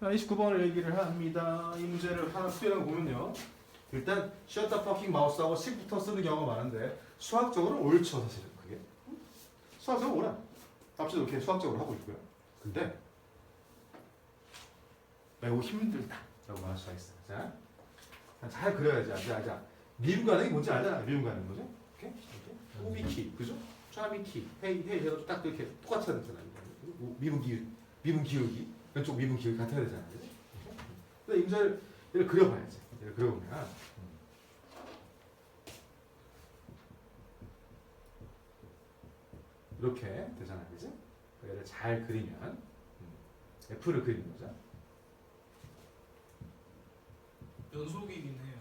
자, 29번을 얘기를 합니다. 이 문제를 하나 수행해 보면요. 일단 쉬었다 퍼킹 마우스하고 식부터 쓰는 경우가 많은데 수학적으로 옳죠 사실은 그게. 수학적으로 옳아. 답지도 이렇게 수학적으로 하고 있고요. 근데 매우 힘들다 라고 말할 수가 있어요. 자, 잘 그려야지. 자, 자, 미분 가능이 뭔지 알잖아. 미분 가능 뭐죠? 이렇게, 이렇게. 오비키, 그죠? 좌비키, 헤이, 헤이 해도 딱 이렇게 똑같아야 되잖아요. 미분 기울, 미분 기울기, 왼쪽 미분 기울기 같아야 되잖아요. 그죠? 근데 임자를 이렇게 그려봐야지. 이렇게 그려보면 이렇게 되잖아요. 그지? 얘를 잘 그리면 음, F를 그리는 거죠. 연속이긴 해요.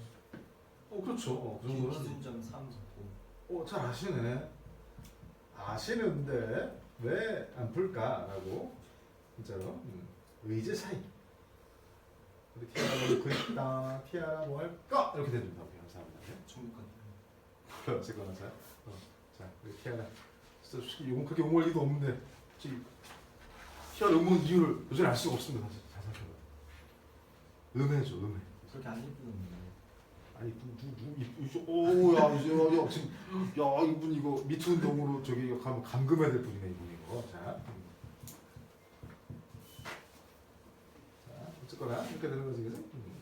어, 그렇죠. 어, 그 정도는. 기준점 3, 9. 어, 잘 아시네. 아시는데 왜 안 풀까라고 진짜로 음, 의제 차이. 우리 티아라 뭐 그립다. 티아라 뭐 할까? 이렇게 된다고 감사합니다. 중국 같은. 어쨌거나 자, 어, 자, 우리 티아라. 진짜 솔직히 용 그렇게 용어할 리도 없는데 지금 티아라 용어 이유를 요즘 알 수가 없습니다. 사실 잘 생각해봐. 음해죠, 음해. 그렇게 안 예쁘던데. 아니 누누누 이쁘죠? 오야 이제 야, 야 지금 야 이분 이거 미투 운동으로 저기 가면 감금해야 될 분이네 이분 이거. 자 이렇게 되는 거지? 음.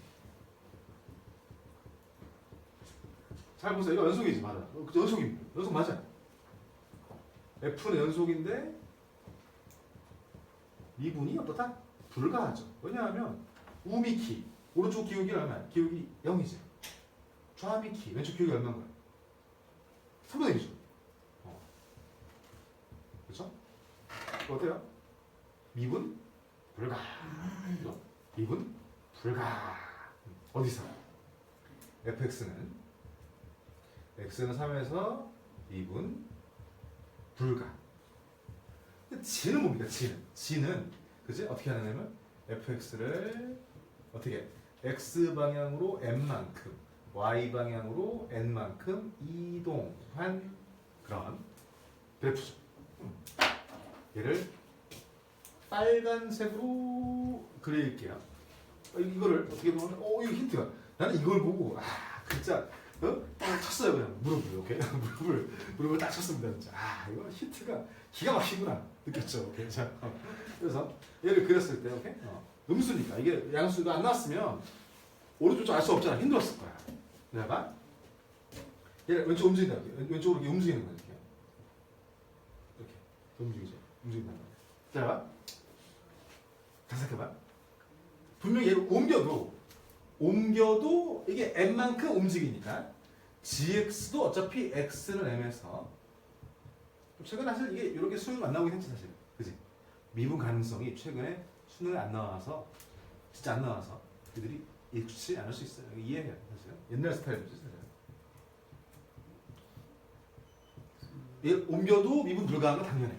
잘 보세요 이거 연속이지 맞아 어, 그죠? 연속입니다 연속 맞아 F는 연속인데 미분이 어떻다? 불가하죠 왜냐하면 우미키 오른쪽 기울기 얼마야? 기울기 0이지 좌미키 왼쪽 기울기 얼마인 거야? 3분의 1이죠. 어. 그렇죠? 어때요? 미분 불가. 그죠? 미분 불가. 어디서? fx는 x는 3에서 미분 불가. 근데 g는 뭡니까? g는 g는 그지? 어떻게 하냐면 fx를 어떻게 x 방향으로 n만큼 y 방향으로 n만큼 이동한 그런 그래프죠. 음. 얘를 빨간색으로 그릴게요. 어, 이거를 어떻게 보면 어 이거 힌트가. 나는 이걸 보고 아 진짜 어? 딱 쳤어요 그냥. 무릎을 이렇게 무릎을 무릎을 딱 쳤습니다 진짜. 아 이거 힌트가 기가 막히구나. 느꼈죠. 오케이 자 어. 그래서 얘를 그렸을 때 오케이? 어. 음수니까. 이게 양수가 안 나왔으면 오른쪽 알수 없잖아. 힘들었을 거야. 내가 얘를 왼쪽 움직인다. 왼쪽으로 이렇게 움직이는 거야 이렇게. 이렇게. 움직이죠. 움직인다. 자 자석해봐 분명히 얘를 옮겨도 옮겨도 이게 m만큼 움직이니까 gx도 어차피 x는 m에서 최근에 사실 이게 이렇게 수능 안 나오긴 했지 사실. 그지? 미분 가능성이 최근에 수능에 안 나와서 진짜 안 나와서 그들이 익숙치 않을 수 있어요. 이해해요 사실. 옛날 스타일이지 사실. 얘 옮겨도 미분 불가한 건 당연해.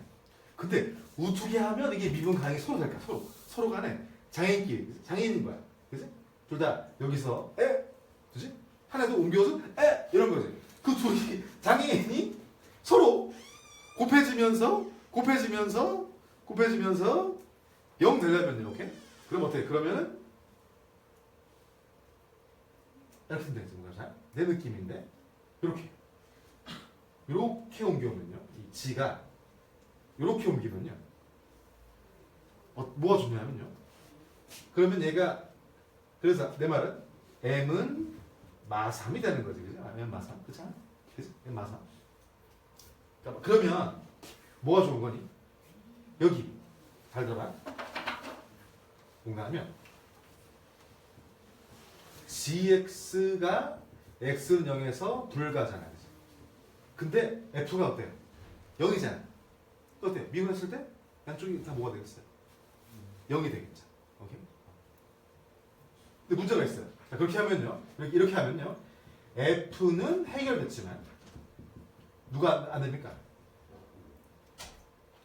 근데 우투기 하면 이게 미분 가능이 서로 될까? 서로 서로 간에 장애인끼리 장애인인 거야. 그지 둘 다 여기서 에? 그지 하나도 옮겨서 에? 이런 거지. 그 둘이 장애인이 서로 곱해지면서 곱해지면서 곱해지면서 0 되려면 이렇게? 그럼 어떻게 그러면은 이렇게 되는 거죠 내 느낌인데? 이렇게. 이렇게 옮겨오면요 이 G가 이렇게 옮기면요 어, 뭐가 중요하면요 그러면 얘가 그래서 내 말은 M은 마삼이 되는 거지 그죠? 아, M 마삼 그렇잖아 그지? M 마삼 그러니까 그러면 뭐가 좋은 거니? 여기 잘 들어봐 뭔가 하면 gx가 x는 0에서 불가잖아 그지? 근데 f가 어때요? 0이잖아 어때? 미분했을 때 양쪽이 다 뭐가 되겠어요? 0이 되겠죠 오케이? 근데 문제가 있어요. 자, 그렇게 하면요. 이렇게, 이렇게 하면요. F는 해결됐지만 누가 안 됩니까?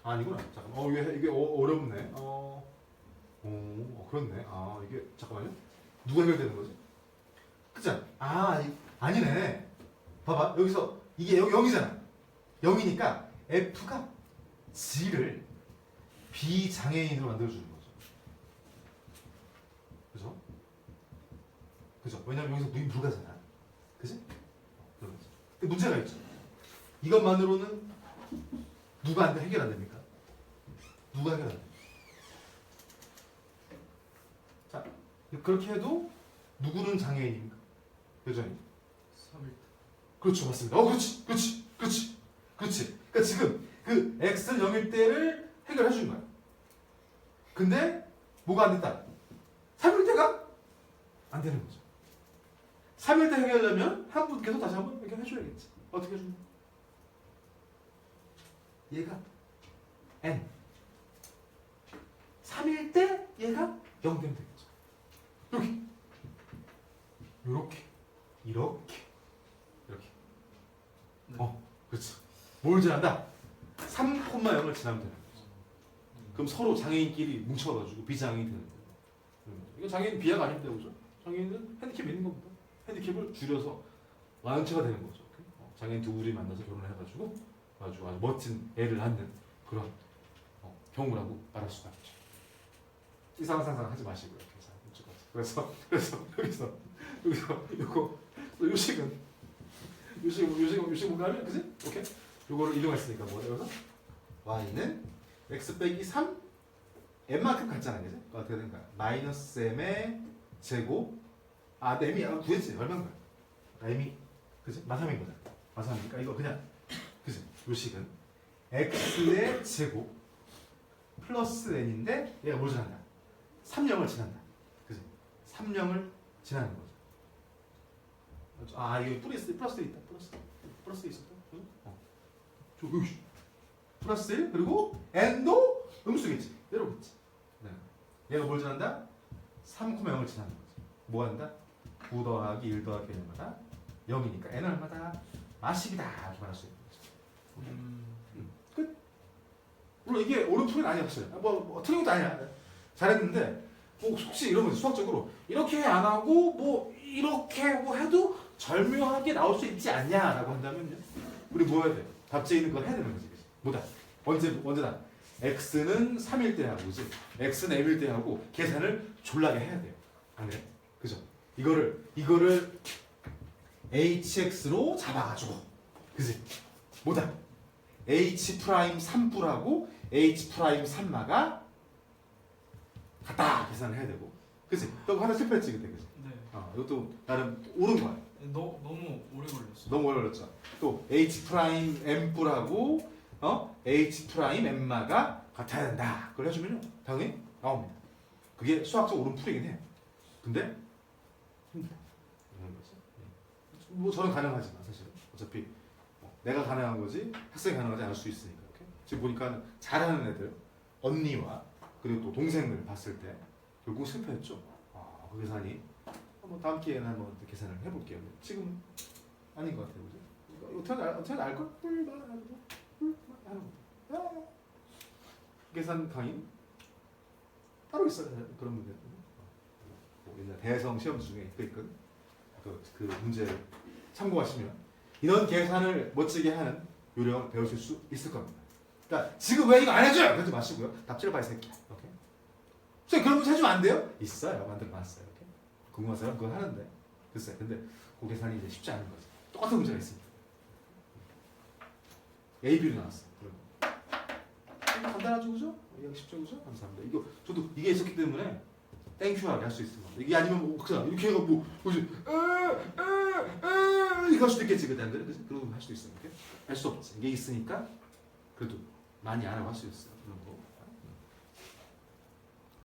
아니구나. 잠깐만. 어 이게, 이게 어, 어렵네. 어, 오, 어, 그렇네. 아 이게 잠깐만요. 누가 해결되는 거지? 그죠? 아 이- 아니네. 봐봐. 여기서 이게 0, 0이잖아. 0이니까 F가 G를 비장애인으로 만들어주는 거 죠 그죠? 왜냐면 여기서 무인 불가잖아. 그지? 근데 문제가 있죠. 이것만으로는 누가 안 돼? 해결 안 됩니까? 누가 해결 안 돼? 자, 그렇게 해도 누구는 장애인입니까? 여전히. 3일 그렇죠, 맞습니다. 어, 그렇지, 그렇지, 그렇지, 그렇지. 그러니까 지금 그 x는 0일 때를 해결해 준 거야. 근데 뭐가 안 됐다? 3일 때가 안 되는 거죠. 3일 때 해결하려면 한 분께서 다시 한번 해결해 줘야겠지. 어떻게 해주냐? 얘가 n. 3일 때 얘가 0 되면 되겠죠. 여기. 요렇게. 이렇게. 이렇게. 네. 어. 그렇지. 뭘 지난다? 3,0을 지나면 되는 거지. 그럼 서로 장애인끼리 뭉쳐가지고 비장애인이 되는 거예요. 거죠. 이거 장애인 비하가 아닌데 그죠? 장애인은 핸디캡 있는 겁니다. 핸디캡을 줄여서 완연체가 되는 거죠. 어, 장애인 두 분이 만나서 결혼을 해가지고 아주 아주 멋진 애를 낳는 그런 어, 경우라고 말할 수가 있죠. 이상한 상상 하지 마시고요. 그래서 그래서 여기서 여기서 요거 또 요식은 요식 요식 요식 뭔가 하면 그지? 오케이. 요거를 이동했으니까 뭐 여기서 y는 x 빼기 3 m만큼 같잖아 그지? 그거 어떻게 거야? 마이너스 m의 제곱 아 근데 m이 아까 구했지 얼마인가? 아, m이 그지? 마삼인 거잖아 마삼이니까 이거 그냥 그지? 요식은 x의 제곱 플러스 n인데 얘가 뭘 지난다? 3영을 지난다 그지? 3영을 지나는 거죠 아 이거 플러스 플러스 있다 플러스 플러스 있었다 응? 어. 저 여기 플러스 1 그리고 n도 음수겠지 이러겠지 네. 얘가 뭘 지난다? 3,0을 지나는 거지. 뭐 한다? 9 더하기 1 더하기 n마다? 0이니까 n 얼마다? 마십이다. 이렇게 말할 수 있는 거죠 음, 물론 이게 옳은 아니야 사실. 뭐, 뭐 틀린 것도 아니야. 잘했는데 뭐 혹시 거지 수학적으로. 이렇게 안 하고 뭐 이렇게 뭐 해도 절묘하게 나올 수 있지 않냐라고 한다면요. 우리 뭐 해야 돼? 답지에 있는 걸 해야 되는 거지? 뭐다? 언제 언제나 x는 3일 때 하고 그지? x는 m일 때 하고 계산을 졸라게 해야 돼요 안 그래? 그죠? 이거를 이거를 hx로 잡아가지고 그지? 뭐다? h 프라임 3부라고 h 프라임 3마가 같다 계산을 해야 되고 그치? 너 하나 실패했지 그때 그치? 네. 어, 이것도 나름 옳은 거야 너, 너무 오래 걸렸어. 너무 오래 걸렸죠 또 h 프라임 m 부라고 어? h 프라임 m마가 같아야 된다. 그걸 해주면요. 당연히 나옵니다. 그게 수학적 옳은 풀이긴 해요. 근데 거지. 예. 뭐 저는 가능하지만 사실은. 어차피 뭐 내가 가능한 거지 학생이 가능하지 않을 수 있으니까 이렇게. 지금 보니까 잘하는 애들 언니와 그리고 또 동생을 봤을 때 결국 실패했죠. 아, 그 계산이. 뭐 다음 기회에 한번 또 계산을 해볼게요. 지금 아닌 것 같아요. 그죠? 어떻게 알, 어떻게 알걸? 계산 강의 따로 있어요 그런 문제 뭐 옛날 대성 시험 중에 그 있거든 그, 그 문제를 참고하시면 이런 계산을 멋지게 하는 요령을 배우실 수 있을 겁니다. 그러니까 지금 왜 이거 안 해줘요? 그러지 마시고요. 답지를 봐, 이 새끼야. 오케이? 선생님 그런 문제 해주면 안 돼요? 있어요. 만들어놨어요. 궁금한 사람 그거 하는데. 글쎄, 근데 그 계산이 이제 쉽지 않은 거지. 똑같은 문제가 있습니다. A, B로 나왔어. 그런 거. 이거 간단하죠, 그죠? 이해하기 쉽죠, 그죠? 감사합니다. 이거 저도 이게 있었기 때문에 땡큐하게 할 수 있습니다. 이게 아니면 뭐 그냥 이렇게 해가 뭐 뭐지? 이거 할 수도 있겠지 그때 그지? 그러고 할 수도 있어. 이렇게 할수 없지. 이게 있으니까 그래도 많이 알아볼 수 있어요. 그런 거.